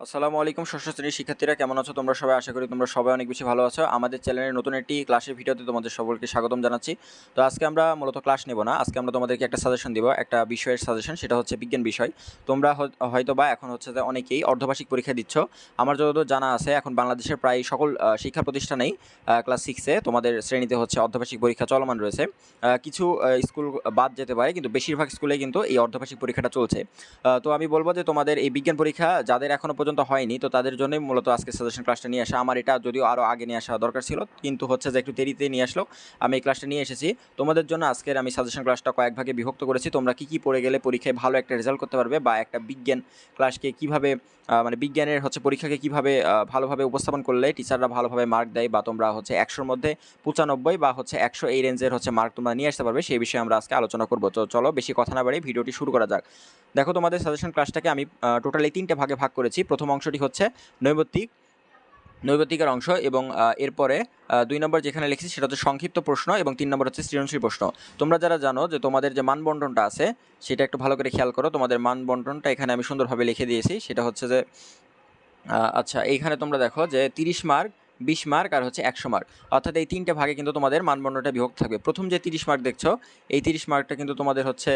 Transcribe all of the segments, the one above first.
আসসালামু আলাইকুম, ষষ্ঠ শ্রেণির শিক্ষার্থীরা, কেমন আছো? তোমরা সবাই আশা করি তোমরা সবাই অনেক বেশি ভালো আছো। আমাদের চ্যানেলের নতুন একটি ক্লাসের ভিডিওতে তোমাদের সকলকে স্বাগতম জানাচ্ছি। তো আজকে আমরা মূলত ক্লাস নেব না, আজকে আমরা তোমাদেরকে একটা সাজেশন দিব, একটা বিষয়ের সাজেশন সেটা হচ্ছে বিজ্ঞান বিষয়। তোমরা হয়- হয়তো বা এখন হচ্ছে যে অনেকেই অর্ধবার্ষিক পরীক্ষা দিচ্ছ। আমার যতদূর জানা আছে, এখন বাংলাদেশের প্রায় সকল শিক্ষা প্রতিষ্ঠানেই ক্লাস সিক্সে তোমাদের শ্রেণীতে হচ্ছে অর্ধবার্ষিক পরীক্ষা চলমান রয়েছে। কিছু স্কুল বাদ যেতে পারে, কিন্তু বেশিরভাগ স্কুলে কিন্তু এই অর্ধবার্ষিক পরীক্ষাটা চলছে। তো আমি বলব যে তোমাদের এই বিজ্ঞান পরীক্ষা, যাদের এখনও পর্যন্ত হয়নি, তো তাদের জন্যই মূলত আজকে সাজেশন ক্লাসটা নিয়ে আসা। আমার এটা যদিও আরও আগে নিয়ে আসা দরকার ছিল, কিন্তু হচ্ছে যে একটু দেরিতে নিয়ে আসলো। আমি এই ক্লাসটা নিয়ে এসেছি। তোমাদের জন্য আজকের আমি সাজেশন ক্লাসটা কয়েক ভাগে বিভক্ত করেছি। তোমরা কি কি পড়ে গেলে পরীক্ষায় ভালো একটা রেজাল্ট করতে পারবে বা একটা বিজ্ঞান ক্লাসকে কীভাবে মানে বিজ্ঞানের হচ্ছে পরীক্ষাকে কীভাবে ভালোভাবে উপস্থাপন করলে টিচাররা ভালোভাবে মার্ক দেয় বা তোমরা হচ্ছে একশোর মধ্যে পঁচানব্বই বা হচ্ছে একশো এই রেঞ্জের হচ্ছে মার্ক তোমরা নিয়ে আসতে পারবে, সেই বিষয়ে আমরা আজকে আলোচনা করব। তো চলো বেশি কথা না বাড়ি ভিডিওটি শুরু করা যাক। দেখো তোমাদের সাজেশন ক্লাসটাকে আমি টোটালি তিনটে ভাগে ভাগ করেছি। প্রথম অংশটি হচ্ছে নৈবত্তিক নৈবত্তিকের অংশ এবং এরপরে দুই নম্বর যেখানে লিখেছি সেটা হচ্ছে সংক্ষিপ্ত প্রশ্ন এবং তিন নম্বর হচ্ছে সৃজনশীল প্রশ্ন। তোমরা যারা জানো যে তোমাদের যে মানবন্টনটা আছে, সেটা একটু ভালো করে খেয়াল করো। তোমাদের মানবন্টনটা এখানে আমি সুন্দরভাবে লিখে দিয়েছি। সেটা হচ্ছে যে আচ্ছা এইখানে তোমরা দেখো যে তিরিশ মার্ক বিশ মার্ক আর হচ্ছে একশো মার্ক। অর্থাৎ এই তিনটে ভাগে কিন্তু তোমাদের মানবন্ডটা বিভক্ত থাকবে। প্রথম যে তিরিশ মার্ক দেখছ, এই তিরিশ মার্কটা কিন্তু তোমাদের হচ্ছে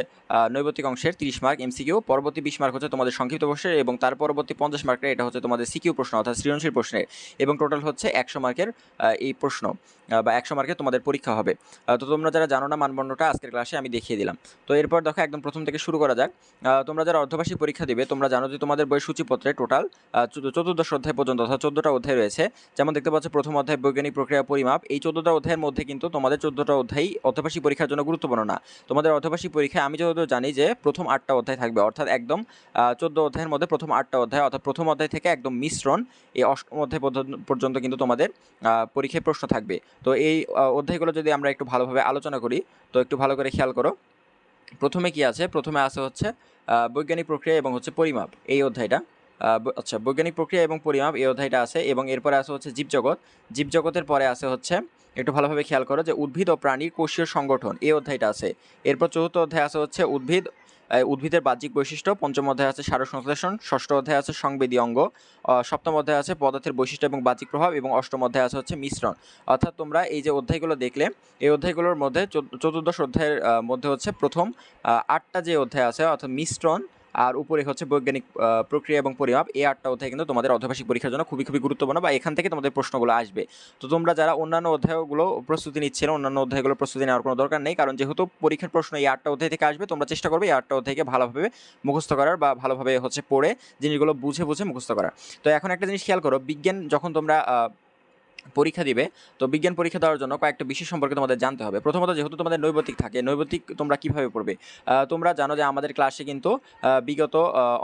নৈবতিক অংশের তিরিশ মার্ক, এমসিকিউ। পরবর্তী বিশ মার্ক হচ্ছে তোমাদের সংক্ষিপ্ত প্রশ্নের এবং তার পরবর্তী পঞ্চাশ মার্কটা এটা হচ্ছে তোমাদের সিকিউ প্রশ্ন, অর্থাৎ সৃজনশীল প্রশ্নের। এবং টোটাল হচ্ছে একশো মার্কের এই প্রশ্ন বা একশো মার্কের তোমাদের পরীক্ষা হবে। তো তোমরা যারা জানো না মানবন্ডটা আজকের ক্লাসে আমি দেখিয়ে দিলাম। তো এরপর দেখো একদম প্রথম থেকে শুরু করা যাক। তোমরা যারা অর্ধবার্ষিক পরীক্ষা দিবে, তোমরা জানো যে তোমাদের বই সূচিপত্রে টোটাল চতুর্দশ অধ্যায় পর্যন্ত, অর্থাৎ চোদ্দোটা অধ্যায় রয়েছে। যেমন দেখতে পাচ্ছ প্রথম অধ্যায় বৈজ্ঞানিক প্রক্রিয়া পরিমাপ। এই চোদ্দোটা অধ্যায়ের মধ্যে কিন্তু তোমাদের চোদ্দোটা অধ্যায় অর্ধবার্ষিক পরীক্ষার জন্য গুরুত্বপূর্ণ না। তোমাদের অর্ধবার্ষিক পরীক্ষায় আমি যতদূর জানি যে প্রথম আটটা অধ্যায় থাকবে। অর্থাৎ একদম চোদ্দ অধ্যায়ের মধ্যে প্রথম আটটা অধ্যায়, অর্থাৎ প্রথম অধ্যায় থেকে একদম মিশ্রণ এই অষ্টম অধ্যায় পর্যন্ত- কিন্তু তোমাদের পরীক্ষায় প্রশ্ন থাকবে। তো এই অধ্যায়গুলো যদি আমরা একটু ভালোভাবে আলোচনা করি, তো একটু ভালো করে খেয়াল করো। প্রথমে কি আছে? প্রথমে আছে হচ্ছে বৈজ্ঞানিক প্রক্রিয়া এবং হচ্ছে পরিমাপ। এই অধ্যায়টা। আচ্ছা বৈজ্ঞানিক প্রক্রিয়া এবং পরিমাপ, এই অধ্যায়টা আছে। এবং এরপরে আছে হচ্ছে জীবজগৎ। জীবজগতের পরে আছে হচ্ছে, একটু ভালোভাবে খেয়াল করো যে উদ্ভিদ ও প্রাণীর কোষীয় সংগঠন, এই অধ্যায়টা আছে। এরপর চতুর্থ অধ্যায় আছে হচ্ছে উদ্ভিদ উদ্ভিদের বাহ্যিক বৈশিষ্ট্য। পঞ্চম অধ্যায় আছে সার সংশ্লেষণ। ষষ্ঠ অধ্যায় আছে সংবেদী অঙ্গ। সপ্তম অধ্যায় আছে পদার্থের বৈশিষ্ট্য এবং বাহ্যিক প্রভাব। এবং অষ্টম অধ্যায় আছে হচ্ছে মিশ্রণ। অর্থাৎ তোমরা এই যে অধ্যায়গুলো দেখলে, এই অধ্যায়গুলোর মধ্যে চতুর্দশ অধ্যায়ের মধ্যে হচ্ছে প্রথম আটটা যে অধ্যায় আছে, অর্থাৎ মিশ্রণ আর উপরে হচ্ছে বৈজ্ঞানিক প্রক্রিয়া এবং পরিমাপ। এই আটটা অধ্যায় কিন্তু তোমাদের অর্ধবার্ষিক পরীক্ষার জন্য খুবই খুবই গুরুত্বপূর্ণ বা এখান থেকে তোমাদের প্রশ্নগুলো আসবে। তো তোমরা যারা অন্যান্য অধ্যায়গুলো প্রস্তুতি নিচ্ছে না, অন্যান্য অধ্যায়গুলো প্রস্তুতি নেওয়ার কোনো দরকার নেই, কারণ যেহেতু পরীক্ষার প্রশ্ন এই আটটা অধ্যায় থেকে আসবে, তোমরা চেষ্টা করবে এই আটটা অধ্যায়কে ভালোভাবে মুখস্থ করার বা ভালোভাবে হচ্ছে পড়ে জিনিসগুলো বুঝে বুঝে মুখস্থ করার। তো এখন একটা জিনিস খেয়াল করো, বিজ্ঞান যখন তোমরা পরীক্ষা দিবে। তো বিজ্ঞান পরীক্ষা দেওয়ার জন্য কয়েকটা বিষয় সম্পর্কে তোমাদের জানতে হবে। প্রথমত যেহেতু তোমাদের নৈবতিক থাকে নৈবতিক তোমরা কীভাবে পড়বে? তোমরা জানো যে আমাদের ক্লাসে কিন্তু বিগত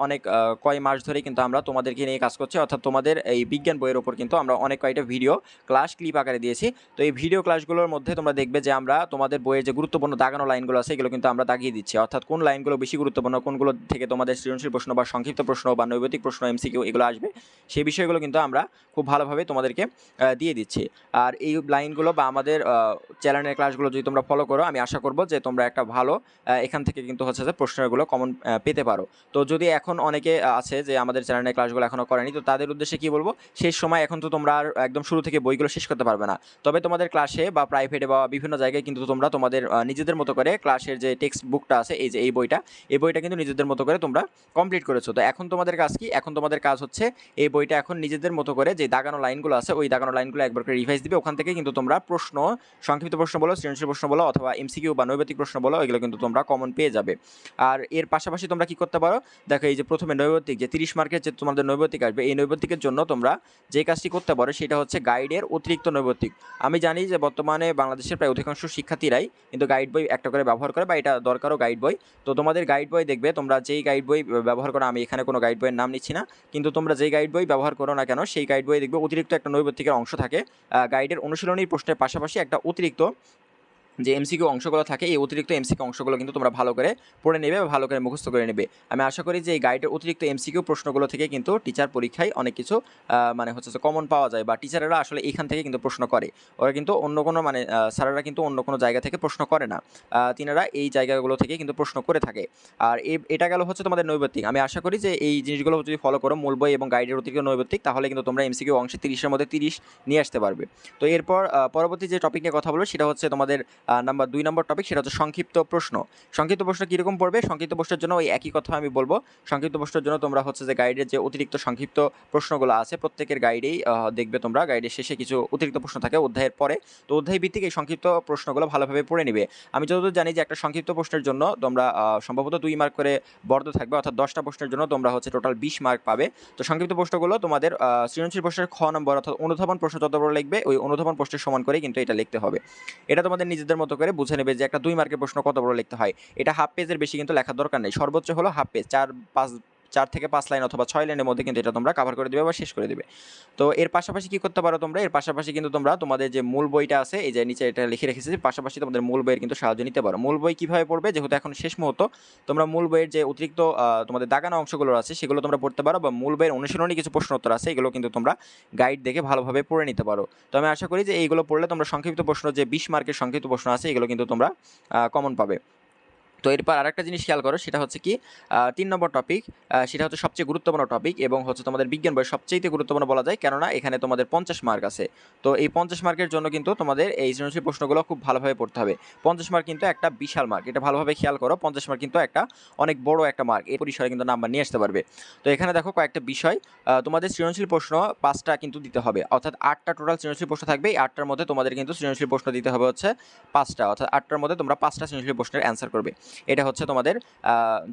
অনেক কয় মাস ধরে কিন্তু আমরা তোমাদেরকে নিয়ে কাজ করছি। অর্থাৎ তোমাদের এই বিজ্ঞান বইয়ের ওপর কিন্তু আমরা অনেক কয়টা ভিডিও ক্লাস ক্লিপ আকারে দিয়েছি। তো এই ভিডিও ক্লাসগুলোর মধ্যে তোমরা দেখবে যে আমরা তোমাদের বইয়ের যে গুরুত্বপূর্ণ দাগানো লাইনগুলো আছে এগুলো কিন্তু আমরা দাগিয়ে দিচ্ছি। অর্থাৎ কোন লাইনগুলো বেশি গুরুত্বপূর্ণ কোনগুলো থেকে তোমাদের সৃজনশীল প্রশ্ন বা সংক্ষিপ্ত প্রশ্ন বা নৈবতিক প্রশ্ন এমসিকিউ এগুলো আসবে সেই বিষয়গুলো কিন্তু আমরা খুব ভালোভাবে তোমাদেরকে আহ, দিয়ে দিচ্ছি। আর এই লাইনগুলো বা আমাদের চ্যানেলের ক্লাসগুলো যদি তোমরা ফলো করো, আমি আশা করব যে তোমরা একটা ভালো এখান থেকে কিন্তু হচ্ছে যে প্রশ্নগুলো কমন পেতে পারো। তো যদি এখন অনেকে আছে যে আমাদের চ্যানেলের ক্লাসগুলো এখনও করেনি, তো তাদের উদ্দেশ্যে কি বলব? শেষ সময় এখন তো তোমরা আর একদম শুরু থেকে বইগুলো শেষ করতে পারবে না। তবে তোমাদের ক্লাসে বা প্রাইভেটে বা বিভিন্ন জায়গায় কিন্তু তোমরা তোমাদের নিজেদের মতো করে ক্লাসের যে টেক্সট বুকটা আছে, এই যে এই বইটা এই বইটা কিন্তু নিজেদের মতো করে তোমরা কমপ্লিট করেছ। তো এখন তোমাদের কাজ কি? এখন তোমাদের কাজ হচ্ছে এই বইটা এখন নিজেদের মতো করে যে দাগানো লাইনগুলো আছে, ওই দাগানো লাইনগুলো একবার করে রিভাইজ দিবে, ওখান থেকে কিন্তু তোমরা প্রশ্ন, সংক্ষিপ্ত প্রশ্ন বলো, সৃজনশীল প্রশ্ন বলো, অথবা এমসিকিউ বা নৈবেতিক প্রশ্ন বলো, এগুলো কিন্তু তোমরা কমন পেয়ে যাবে। আর এর পাশাপাশি তোমরা কি করতে পারো? দেখো এই যে প্রথমে নৈবতিক যে তিরিশ মার্কের যে তোমাদের নৈবতিক আসবে, এই নৈবতিকের জন্য তোমরা যে কাজটি করতে পারো সেটা হচ্ছে গাইডের অতিরিক্ত নৈবতিক আমি জানি যে বর্তমানে বাংলাদেশের প্রায় অধিকাংশ শিক্ষার্থীরাই কিন্তু গাইড বই একটা করে ব্যবহার করে বা এটা দরকারও গাইড বই। তো তোমাদের গাইড বই দেখবে, তোমরা যেই গাইড বই ব্যবহার করো, আমি এখানে কোনো গাইড বইয়ের নাম নিচ্ছি না, কিন্তু তোমরা যেই গাইড বই ব্যবহার করো না কেন, সেই গাইড বই দেখবে অতিরিক্ত একটা নৈবতিকের অংশ থাকে গাইডের অনুশীলনী প্রশ্নের পাশাপাশি একটা অতিরিক্ত যে এমসিকিউ অংশগুলো থাকে, এই অতিরিক্ত এমসিকিউ অংশগুলো কিন্তু তোমরা ভালো করে পড়ে নেবে বা ভালো করে মুখস্থ করে নেবে। আমি আশা করি যে এই গাইডের অতিরিক্ত এমসিকিউ প্রশ্নগুলো থেকে কিন্তু টিচার পরীক্ষায় অনেক কিছু মানে হচ্ছে কমন পাওয়া যায় বা টিচারেরা আসলে এখান থেকে কিন্তু প্রশ্ন করে। ওরা কিন্তু অন্য কোনো মানে স্যারেরা কিন্তু অন্য কোনো জায়গা থেকে প্রশ্ন করে না। তিনারা এই জায়গাগুলো থেকে কিন্তু প্রশ্ন করে থাকে। আর এটা গেল হচ্ছে তোমাদের নৈবেত্তিক। আমি আশা করি যে এই জিনিসগুলো যদি ফলো করো মূল বই এবং গাইডের অতিরিক্ত নৈবত্তিক, তাহলে কিন্তু তোমরা এমসিকিউ অংশে তিরিশের মধ্যে তিরিশ নিয়ে আসতে পারবে। তো এরপর পরবর্তী যে টপিক নিয়ে কথা বলব, সেটা হচ্ছে তোমাদের নাম্বার দুই নম্বর টপিক সেটা হচ্ছে সংক্ষিপ্ত প্রশ্ন। সংক্ষিপ্ত প্রশ্ন কীরকম পড়বে? সংক্ষিপ্ত প্রশ্নের জন্য ওই একই কথা আমি বলব। সংক্ষিপ্ত প্রশ্নের জন্য তোমরা হচ্ছে যে গাইডের যে অতিরিক্ত সংক্ষিপ্ত প্রশ্নগুলো আছে, প্রত্যেকের গাইডেই দেখবে তোমরা। গাইডের শেষে কিছু অতিরিক্ত প্রশ্ন থাকে অধ্যায়ের পরে। তো অধ্যায় ভিত্তিক এই সংক্ষিপ্ত প্রশ্নগুলো ভালোভাবে পড়ে নিবে। আমি যতদূর জানি যে একটা সংক্ষিপ্ত প্রশ্নের জন্য তোমরা সম্ভবত দুই মার্ক করে বর্ধ থাকবে, অর্থাৎ দশটা প্রশ্নের জন্য তোমরা হচ্ছে টোটাল বিশ মার্ক পাবে। তো সংক্ষিপ্ত প্রশ্নগুলো তোমাদের সৃজনশীল প্রশ্নের খ নম্বর অর্থাৎ অনুধাবন প্রশ্ন যত বড় লিখবে, ওই অনুধাবন প্রশ্নের সমান করে কিন্তু এটা লিখতে হবে। এটা তোমাদের নিজেদের মতো করে বুঝে নেবে যে একটা দুই মার্কের প্রশ্ন কত বড় লিখতে হয়। এটা হাফ পেজের বেশি কিন্তু লেখার দরকার নেই। সর্বোচ্চ হলো হাফ পেজ চার, পাঁচ চার থেকে পাঁচ লাইন অথবা ছয় লাইনের মধ্যে কিন্তু এটা তোমরা কভার করে দেবে বা শেষ করে দেবে। তো এর পাশাপাশি কি করতে পারো তোমরা? এর পাশাপাশি কিন্তু তোমরা তোমাদের যে মূল বইটা আছে, এই যে নিচে এটা লিখে রেখেছি পাশাপাশি তোমাদের মূল বইয়ের কিন্তু সাহায্য নিতে পারো। মূল বই কীভাবে পড়বে? যেহেতু এখন শেষ মুহূর্ত, তোমরা মূল বইয়ের যে অতিরিক্ত তোমাদের দাগানো অংশগুলো আছে, সেগুলো তোমরা পড়তে পারো বা মূল বইয়ের অনুশীলনী কিছু প্রশ্ন উত্তর আছে, এগুলো কিন্তু তোমরা গাইড দেখে ভালোভাবে পড়ে নিতে পারো। তো আমি আশা করি যে এইগুলো পড়লে তোমরা সংক্ষিপ্ত প্রশ্ন, যে বিশ মার্কের সংক্ষিপ্ত প্রশ্ন আছে, এগুলো কিন্তু তোমরা কমন পাবে। তো এরপর আরেকটা জিনিস খেয়াল করো, সেটা হচ্ছে কি তিন নম্বর টপিক সেটা হচ্ছে সবচেয়ে গুরুত্বপূর্ণ টপিক এবং হচ্ছে তোমাদের বিজ্ঞান বই সবচেয়ে গুরুত্বপূর্ণ বলা যায়, কেননা এখানে তোমাদের পঞ্চাশ মার্ক আছে। তো এই পঞ্চাশ মার্কের জন্য কিন্তু তোমাদের এই সৃজনশীল প্রশ্নগুলো খুব ভালোভাবে পড়তে হবে। পঞ্চাশ মার্ক কিন্তু একটা বিশাল মার্ক এটা ভালোভাবে খেয়াল করো, পঞ্চাশ মার্ক কিন্তু একটা অনেক বড় একটা মার্ক এই পরিসরে কিন্তু নাম্বার নিয়ে আসতে পারবে। তো এখানে দেখো কয়েকটা বিষয় তোমাদের সৃজনশীল প্রশ্ন পাঁচটা কিন্তু দিতে হবে, অর্থাৎ আটটা টোটাল সৃজনশীল প্রশ্ন থাকবে, এই আটটার মধ্যে তোমাদের কিন্তু সৃজনশীল প্রশ্ন দিতে হবে হচ্ছে পাঁচটা, অর্থাৎ আটটার মধ্যে তোমরা পাঁচটা সৃজনশীল প্রশ্নের অ্যান্সার করবে। এটা হচ্ছে তোমাদের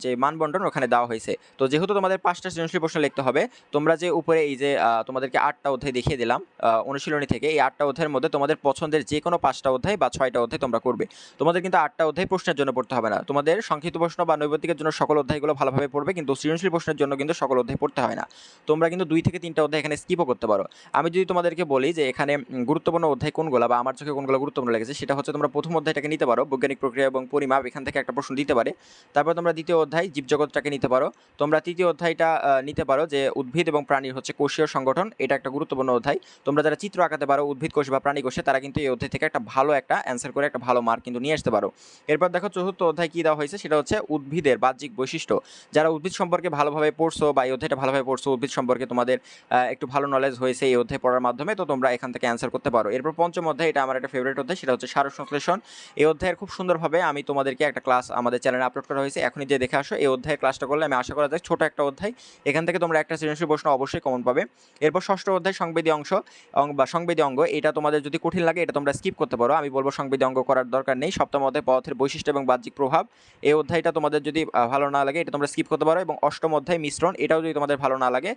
যে মানবন্টন ওখানে দেওয়া হয়েছে। তো যেহেতু তোমাদের পাঁচটা সৃজনশীল প্রশ্ন লিখতে হবে, তোমরা যে উপরে এই যে তোমাদেরকে আটটা অধ্যায় দেখিয়ে দিলাম অনুশীলনী থেকে, এই আটটা অধ্যায়ের মধ্যে তোমাদের পছন্দের যে কোনো পাঁচটা অধ্যায় বা ছয়টা অধ্যায় তোমরা করবে। তোমাদের কিন্তু আটটা অধ্যায় প্রশ্নের জন্য পড়তে হবে না। তোমাদের সংক্ষিপ্ত প্রশ্ন বা নৈবতিকের জন্য সকল অধ্যায়গুলো ভালোভাবে পড়বে, কিন্তু সৃজনশীল প্রশ্নের জন্য কিন্তু সকল অধ্যায় পড়তে হয় না। তোমরা কিন্তু দুই থেকে তিনটা অধ্যায় এখানে স্কিপও করতে পারো। আমি যদি তোমাদেরকে বলি যে এখানে গুরুত্বপূর্ণ অধ্যায় কোনগুলো বা আমার চোখে কোনগুলো গুরুত্বপূর্ণ লেগেছে, সেটা হচ্ছে তোমরা প্রথম অধ্যায়টাকে নিতে পারো, বৈজ্ঞানিক প্রক্রিয়া এবং পরিমাপ, এখান থেকে একটা প্রশ্ন দিতে পারে। তারপর তোমরা দ্বিতীয় অধ্যায়, জীবজগৎটাকে নিতে পারো। তোমরা তৃতীয় অধ্যায়টা নিতে পারো যে উদ্ভিদ এবং প্রাণীর হচ্ছে কোষীয় সংগঠন। এটা একটা গুরুত্বপূর্ণ অধ্যায়। তোমরা যারা চিত্র আঁকাতে পারো, উদ্ভিদ কোষ বা প্রাণী কোষে, তারা কিন্তু এই অধ্যায় থেকে একটা ভালো একটা অ্যান্সার করে, একটা ভালো মার্ক কিন্তু নিয়ে আসতে পারো। এরপর দেখো চতুর্থ অধ্যায় কী দেওয়া হয়েছে? সেটা হচ্ছে উদ্ভিদের বাহ্যিক বৈশিষ্ট্য। যারা উদ্ভিদ সম্পর্কে ভালোভাবে পড়ছো বা এই অধ্যায়টা ভালোভাবে পড়ছো, উদ্ভিদ সম্পর্কে তোমাদের একটু ভালো নলেজ হয়েছে এই অধ্যায় পড়ার মাধ্যমে, তো তোমরা এখান থেকে অ্যান্সার করতে পারো। এরপর পঞ্চম অধ্যায়, এটা আমার একটা ফেভারিট অধ্যায়, সেটা হচ্ছে সার সংশ্লেষণ এই অধ্যায়ের খুব সুন্দরভাবে আমি তোমাদেরকে একটা ক্লাস আমাদের চ্যানেলে আপলোড করা হয়েছে, এখনই যে দেখে আসো। এই অধ্যায়ের ক্লাসটা করলে আমি আশা করা যায় ছোটো একটা অধ্যায়। এখান থেকে তোমরা একটা সৃজনশীল প্রশ্ন অবশ্যই কমন পাবে। এরপর ষষ্ঠ অধ্যায়, সংবেদী অংশ বা সংবেদী অঙ্গ, এটা তোমাদের যদি কঠিন লাগে, এটা তোমরা স্কিপ করতে পারো। আমি বলব সংবেদী অঙ্গ করার দরকার নেই, সপ্তম অধ্যায় পথের বৈশিষ্ট্য এবং বাহ্যিক প্রভাব। এই অধ্যায়টা তোমাদের যদি ভালো না লাগে, এটা তোমরা স্কিপ করতে পারো এবং অষ্টম অধ্যায়, মিশ্রণ, এটাও যদি তোমাদের ভালো না লাগে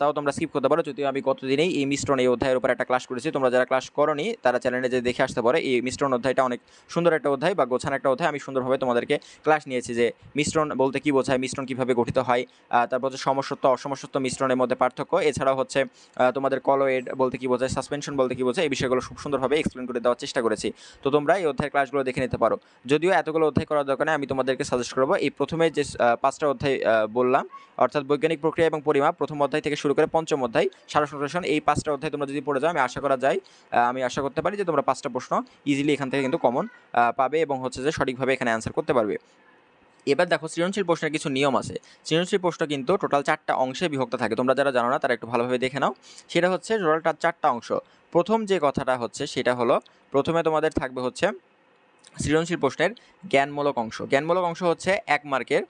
তাও তোমরা স্কিপ করতে পারো। যদিও আমি গতদিনেই এই মিশ্রণ, এই অধ্যায়ের উপর একটা ক্লাস করেছি। তোমরা যারা ক্লাস করনি, তারা চ্যানেলে যে দেখে আসতে পারে। এই মিশ্রণ অধ্যায়টা অনেক সুন্দর একটা অধ্যায় বা গোছানো একটা অধ্যায়। আমি সুন্দরভাবে তোমাদেরকে ক্লাস নিয়েছি যে মিশ্রণ বলতে কি বোঝায়, মিশ্রণ কীভাবে গঠিত হয় তারপর হচ্ছে সমসত্ব, অসমসত্ব মিশ্রণের মধ্যে পার্থক্য। এছাড়াও হচ্ছে তোমাদের কলোয়েড বলতে কি বোঝায় সাসপেনশন বলতে কি বোঝায়, এই বিষয়গুলো খুব সুন্দরভাবে এক্সপ্লেন করে দেওয়ার চেষ্টা করেছি। তো তোমরা এই অধ্যায়ের ক্লাসগুলো দেখে নিতে পারো। যদিও এতগুলো অধ্যায় করার দরকার আমি তোমাদেরকে সাজেস্ট করব, এই প্রথমে যে পাঁচটা অধ্যায় বললাম, অর্থাৎ বৈজ্ঞানিক প্রক্রিয়া এবং পরিমাপ, প্রথম অধ্যায় থেকে শুরু করে পঞ্চম অধ্যায় সারা সংশ্লেষণ এই পাঁচটা অধ্যায় তোমরা যদি পড়ে যাও, আমি আশা করা যায় আমি আশা করতে পারি যে তোমরা পাঁচটা প্রশ্ন ইজিলি এখান থেকে কিন্তু কমন পাবে এবং হচ্ছে যে সঠিকভাবে এখানে অ্যান্সার করতে পারবে। এবার দেখো সৃজনশীল প্রশ্নের কিছু নিয়ম আছে। সৃজনশীল প্রশ্ন কিন্তু টোটাল চারটা অংশে বিভক্ত থাকে। তোমরা যারা জানো না, তারা একটু ভালোভাবে দেখে নাও। সেটা হচ্ছে টোটালটা চারটা অংশ। প্রথম যে কথাটা হচ্ছে, সেটা হলো প্রথমে তোমাদের থাকবে হচ্ছে সৃজনশীল প্রশ্নের জ্ঞানমূলক অংশ। জ্ঞানমূলক অংশ হচ্ছে এক মার্কের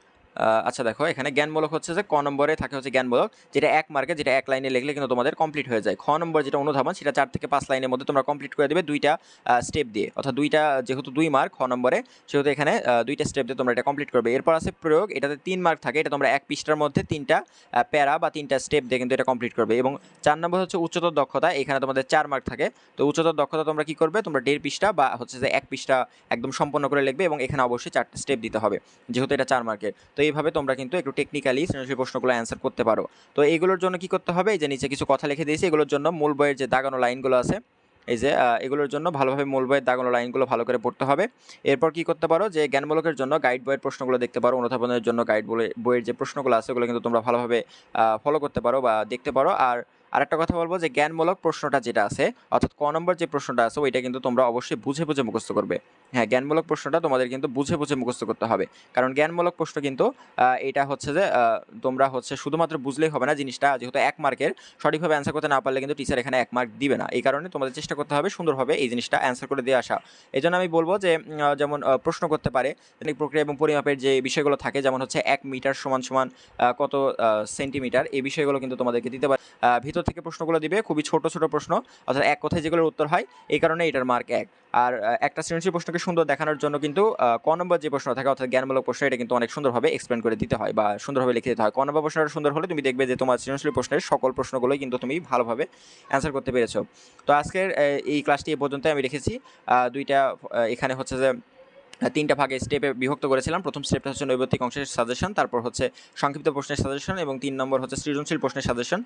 আচ্ছা দেখো, এখানে জ্ঞানমূলক হচ্ছে যে ক নম্বরে থাকে হচ্ছে জ্ঞানমূলক, যেটা এক মার্কে যেটা এক লাইনে লিখলে কিন্তু তোমাদের কমপ্লিট হয়ে যায়। খ নম্বর যেটা অনুধাবন, সেটা চার থেকে পাঁচ লাইনের মধ্যে তোমরা কমপ্লিট করে দেবে দুইটা স্টেপ দিয়ে। অর্থাৎ দুইটা, যেহেতু দুই মার্ক খ নম্বরে, সেহেতু এখানে দুইটা স্টেপ দিয়ে তোমরা এটা কমপ্লিট করবে। এরপর আছে প্রয়োগ, এটাতে তিন মার্ক থাকে, এটা তোমরা এক পৃষ্ঠার মধ্যে তিনটা প্যারা বা তিনটা স্টেপ দিয়ে কিন্তু এটা কমপ্লিট করবে। এবং চার নম্বর হচ্ছে উচ্চতর দক্ষতা, এখানে তোমাদের চার মার্ক থাকে। তো উচ্চতর দক্ষতা তোমরা কি করবে? তোমরা দেড় পৃষ্ঠা বা হচ্ছে যে এক পৃষ্ঠা একদম সম্পন্ন করে লিখবে এবং এখানে অবশ্যই চারটা স্টেপ দিতে হবে, যেহেতু এটা চার মার্কের তো এইভাবে তোমরা কিন্তু একটু টেকনিক্যালি সৃজনশীল প্রশ্নগুলো অ্যান্সার করতে পারো। তো এইগুলোর জন্য কি করতে হবে? এই যে নিচে কিছু কথা লিখে দিয়েছি, এগুলোর জন্য মূল বইয়ের যে দাগানো লাইনগুলো আছে, এই যে এগুলোর জন্য ভালোভাবে মূল বইয়ের দাগানো লাইনগুলো ভালো করে পড়তে হবে। এরপর কি করতে পারো? যে জ্ঞানমূলকের জন্য গাইড বইয়ের প্রশ্নগুলো দেখতে পারো, অনুধাবনের জন্য গাইড বইয়ের যে প্রশ্নগুলো আছে, ওগুলো কিন্তু তোমরা ভালোভাবে ফলো করতে পারো বা দেখতে পারো। আর আরেকটা কথা বলব যে জ্ঞানমূলক প্রশ্নটা যেটা আছে, অর্থাৎ ক নম্বর যে প্রশ্নটা আছে, ওইটা কিন্তু তোমরা অবশ্যই বুঝে বুঝে মুখস্থ করবে। হ্যাঁ জ্ঞানমূলক প্রশ্নটা তোমাদের কিন্তু বুঝে বুঝে মুখস্থ করতে হবে। কারণ জ্ঞানমূলক প্রশ্ন কিন্তু এটা হচ্ছে যে তোমরা হচ্ছে শুধুমাত্র বুঝলেই হবে না জিনিসটা, যেহেতু এক মার্কের, সঠিকভাবে অ্যান্সার করতে না পারলে কিন্তু টিচার এখানে এক মার্ক দিবে না। এই কারণে তোমাদের চেষ্টা করতে হবে সুন্দরভাবে এই জিনিসটা অ্যান্সার করে দিয়ে আসা। এই জন্য আমি বলব যে যেমন প্রশ্ন করতে পারে প্রক্রিয়া এবং পরিমাপের যে বিষয়গুলো থাকে, যেমন হচ্ছে এক মিটার সমান সমান কত সেন্টিমিটার এই বিষয়গুলো কিন্তু তোমাদেরকে দিতে পারে। ভিতর থেকে প্রশ্নগুলো দিবে, খুবই ছোট ছোট প্রশ্ন, অর্থাৎ এক কথায় যেগুলোর উত্তর হয়, এই কারণে এটার মার্ক এক। আর একটা সৃজনশীল প্রশ্নকে সুন্দর দেখানোর জন্য কিন্তু ক নম্বর যে প্রশ্ন থাকে, অর্থাৎ জ্ঞানমূলক প্রশ্ন, এটা কিন্তু অনেক সুন্দরভাবে এক্সপ্লেন করে দিতে হয় বা সুন্দরভাবে লিখে দিতে হয়। ক নম্বর প্রশ্নটা সুন্দর হলে তুমি দেখবে যে তোমার সৃজনশীল প্রশ্নের সকল প্রশ্নগুলোই কিন্তু তুমি ভালোভাবে অ্যান্সার করতে পেরেছ। তো আজকের এই ক্লাসটি এ পর্যন্ত আমি রেখেছি। দুইটা এখানে হচ্ছে যে তিনটা ভাগে স্টেপে বিভক্ত করেছিলাম। প্রথম স্টেপটা হচ্ছে নৈবত্তিক অংশের সাজেশন তারপর হচ্ছে সংক্ষিপ্ত প্রশ্নের সাজেশন এবং তিন নম্বর হচ্ছে সৃজনশীল প্রশ্নের সাজেশন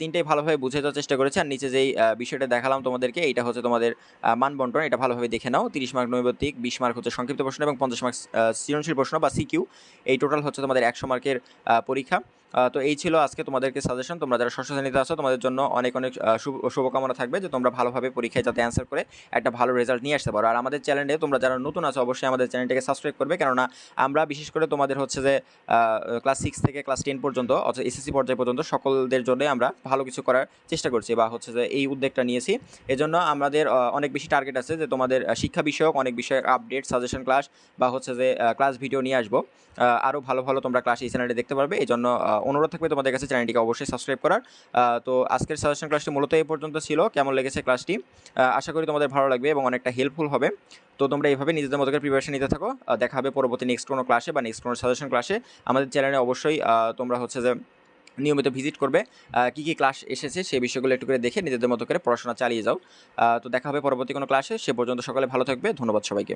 তিনটাই ভালোভাবে বুঝে দেওয়ার চেষ্টা করেছি। আর নিচে যেই বিষয়টা দেখালাম তোমাদেরকে এইটা হচ্ছে তোমাদের আহ, মান বন্টন এটা ভালোভাবে দেখে নাও। তিরিশ মার্ক নৈবত্তিক বিশ মার্ক হচ্ছে সংক্ষিপ্ত প্রশ্ন এবং পঞ্চাশ মার্ক সৃজনশীল প্রশ্ন বা সিকিউ এই টোটাল হচ্ছে তোমাদের একশো মার্কের পরীক্ষা। তো এই ছিল আজকে তোমাদেরকে সাজেশন তোমরা যারা ষষ্ঠ শ্রেণীতে আছো, তোমাদের জন্য অনেক অনেক শুভ, শুভকামনা থাকবে যে তোমরা ভালোভাবে পরীক্ষায় যাতে অ্যান্সার করে একটা ভালো রেজাল্ট নিয়ে আসতে পারো। আর আমাদের চ্যানেলে তোমরা যারা নতুন আছো, অবশ্যই আমাদের চ্যানেলটাকে সাবস্ক্রাইব করবে। কেননা আমরা বিশেষ করে তোমাদের হচ্ছে যে ক্লাস সিক্স থেকে ক্লাস টেন পর্যন্ত অর্থাৎ এসএসসি পর্যায় পর্যন্ত সকলদের জন্যই আমরা ভালো কিছু করার চেষ্টা করছি বা হচ্ছে যে এই উদ্যোগটা নিয়েছি। এজন্য আমাদের অনেক বেশি টার্গেট আছে যে তোমাদের শিক্ষা বিষয়ক, অনেক বিষয়ক আপডেট সাজেশন ক্লাস বা হচ্ছে যে ক্লাস ভিডিও নিয়ে আসব। আরও ভালো ভালো তোমরা ক্লাস এই চ্যানেলে দেখতে পারবে। এই জন্য অনুরোধ থাকবে তোমাদের কাছে চ্যানেলটিকে অবশ্যই সাবস্ক্রাইব করার। তো আজকের সাজেশন ক্লাসটি মূলত এই পর্যন্ত ছিল। কেমন লেগেছে ক্লাসটি আশা করি তোমাদের ভালো লাগবে এবং অনেকটা হেল্পফুল হবে। তো তোমরা এইভাবে নিজেদের মতো করে প্রিপারেশন নিতে থাকো। দেখা হবে পরবর্তী নেক্সট কোনো ক্লাসে বা নেক্সট কোনো সাজেশন ক্লাসে আমাদের চ্যানেলে অবশ্যই তোমরা হচ্ছে যে নিয়মিত ভিজিট করবে। কী কী ক্লাস এসেছে সেই বিষয়গুলো একটু করে দেখে নিজেদের মতো করে পড়াশোনা চালিয়ে যাও। তো দেখা হবে পরবর্তী কোনো ক্লাসে সে পর্যন্ত সকালে ভালো থাকবে। ধন্যবাদ সবাইকে।